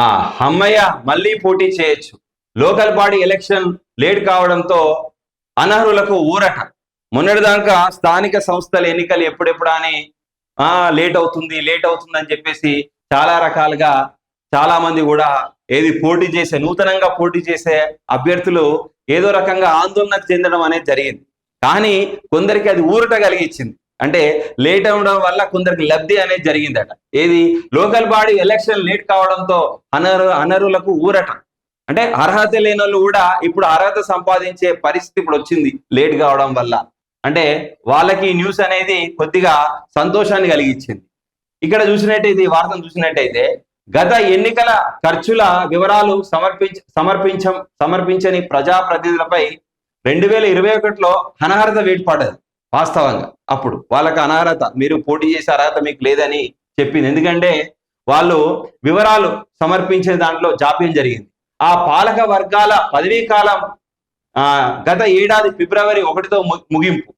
ఆ అమ్మయ్య మళ్ళీ పోటీ చేయొచ్చు. లోకల్ బాడీ ఎలక్షన్ లేట్ కావడంతో అనర్హులకు ఊరట. మొన్నటిదాకా స్థానిక సంస్థల ఎన్నికలు ఎప్పుడెప్పుడు అని ఆ లేట్ అవుతుంది లేట్ అవుతుంది అని చెప్పేసి చాలా రకాలుగా చాలా మంది కూడా ఏది పోటీ చేసే నూతనంగా పోటీ చేసే అభ్యర్థులు ఏదో రకంగా ఆందోళన చెందడం అనేది జరిగింది. కానీ కొందరికి అది ఊరట కలిగించింది. అంటే లేట్ అవ్వడం వల్ల కొందరికి లబ్ధి అనేది జరిగిందట. ఏది? లోకల్ బాడీ ఎలక్షన్ లేట్ కావడంతో అనరు అనరులకు ఊరట. అంటే అర్హత లేని వాళ్ళు కూడా ఇప్పుడు అర్హత సంపాదించే పరిస్థితి ఇప్పుడు వచ్చింది లేట్ కావడం వల్ల. అంటే వాళ్ళకి న్యూస్ అనేది కొద్దిగా సంతోషాన్ని కలిగించింది ఇక్కడ చూసినట్టయితే ఈ వార్తను చూసినట్టయితే గత ఎన్నికల ఖర్చుల వివరాలు సమర్పించ సమర్పించం సమర్పించని ప్రజాప్రతినిధులపై రెండు వేల ఇరవై ఒకటిలో అనర్హత వేటు వాస్తవంగా. అప్పుడు వాళ్ళకి అనర్హత మీరు పోటీ చేసే అర్హత మీకు లేదని చెప్పింది. ఎందుకంటే వాళ్ళు వివరాలు సమర్పించే దాంట్లో జాప్యం జరిగింది. ఆ పాలక వర్గాల పదవీ కాలం ఆ గత ఏడాది ఫిబ్రవరి ఒకటితో ముగింపు.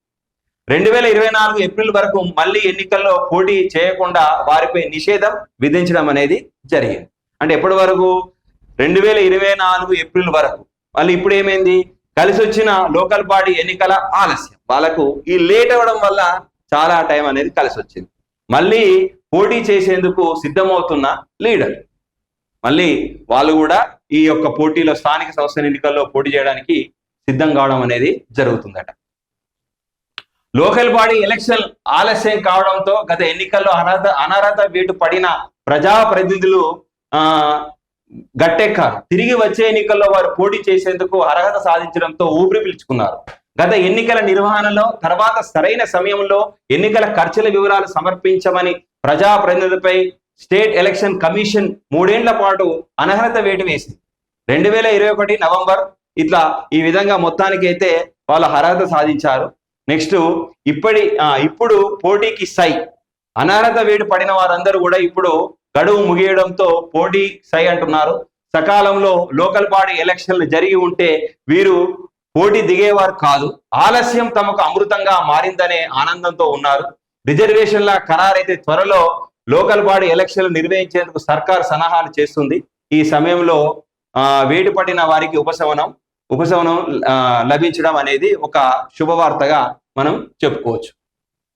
రెండు వేల ఇరవై నాలుగు ఏప్రిల్ వరకు మళ్ళీ ఎన్నికల్లో పోటీ చేయకుండా వారిపై నిషేధం విధించడం అనేది జరిగింది. అంటే ఎప్పటి వరకు? రెండు వేల ఇరవై నాలుగు ఏప్రిల్ వరకు. మళ్ళీ ఇప్పుడు ఏమైంది? కలిసి వచ్చిన లోకల్ బాడీ ఎన్నికల ఆలస్యం. వాళ్ళకు ఈ లేట్ అవ్వడం వల్ల చాలా టైం అనేది కలిసి వచ్చింది మళ్ళీ పోటీ చేసేందుకు సిద్ధమవుతున్న లీడర్. మళ్ళీ వాళ్ళు కూడా ఈ యొక్క పోటీలో స్థానిక సంస్థల ఎన్నికల్లో పోటీ చేయడానికి సిద్ధం కావడం అనేది జరుగుతుందట. లోకల్ బాడీ ఎలక్షన్ ఆలస్యం కావడంతో గత ఎన్నికల్లో అనర్హత అనర్హత వేటు పడిన ప్రజాప్రతినిధులు ఆ గట్టెక్కారు తిరిగి వచ్చే ఎన్నికల్లో వారు పోటీ చేసేందుకు అర్హత సాధించడంతో ఊపిరి పీల్చుకున్నారు. గత ఎన్నికల నిర్వహణలో తర్వాత సరైన సమయంలో ఎన్నికల ఖర్చుల వివరాలు సమర్పించమని ప్రజాప్రతినిధులపై స్టేట్ ఎలక్షన్ కమిషన్ మూడేండ్ల పాటు అనర్హత వేటు వేసింది. రెండు వేల ఇరవై ఒకటి నవంబర్ ఇట్లా ఈ విధంగా మొత్తానికి అయితే వాళ్ళు అర్హత సాధించారు. నెక్స్ట్ ఇప్పటి ఇప్పుడు పోటీకి సై. అనర్హత వేటు పడిన వారందరూ కూడా ఇప్పుడు గడువు ముగియడంతో పోటీ సై అంటున్నారు. సకాలంలో లోకల్ బాడీ ఎలక్షన్లు జరిగి ఉంటే వీరు పోటీ దిగేవారు కాదు. ఆలస్యం తమకు అమృతంగా మారిందనే ఆనందంతో ఉన్నారు. రిజర్వేషన్ల ఖరారైతే త్వరలో లోకల్ బాడీ ఎలక్షన్లు నిర్వహించేందుకు సర్కార్ సన్నాహాలు చేస్తుంది. ఈ సమయంలో ఆ, వేటు పడిన వారికి ఉపశమనం ఉపశమనం లభించడం అనేది ఒక శుభవార్తగా మనం చెప్పుకోవచ్చు.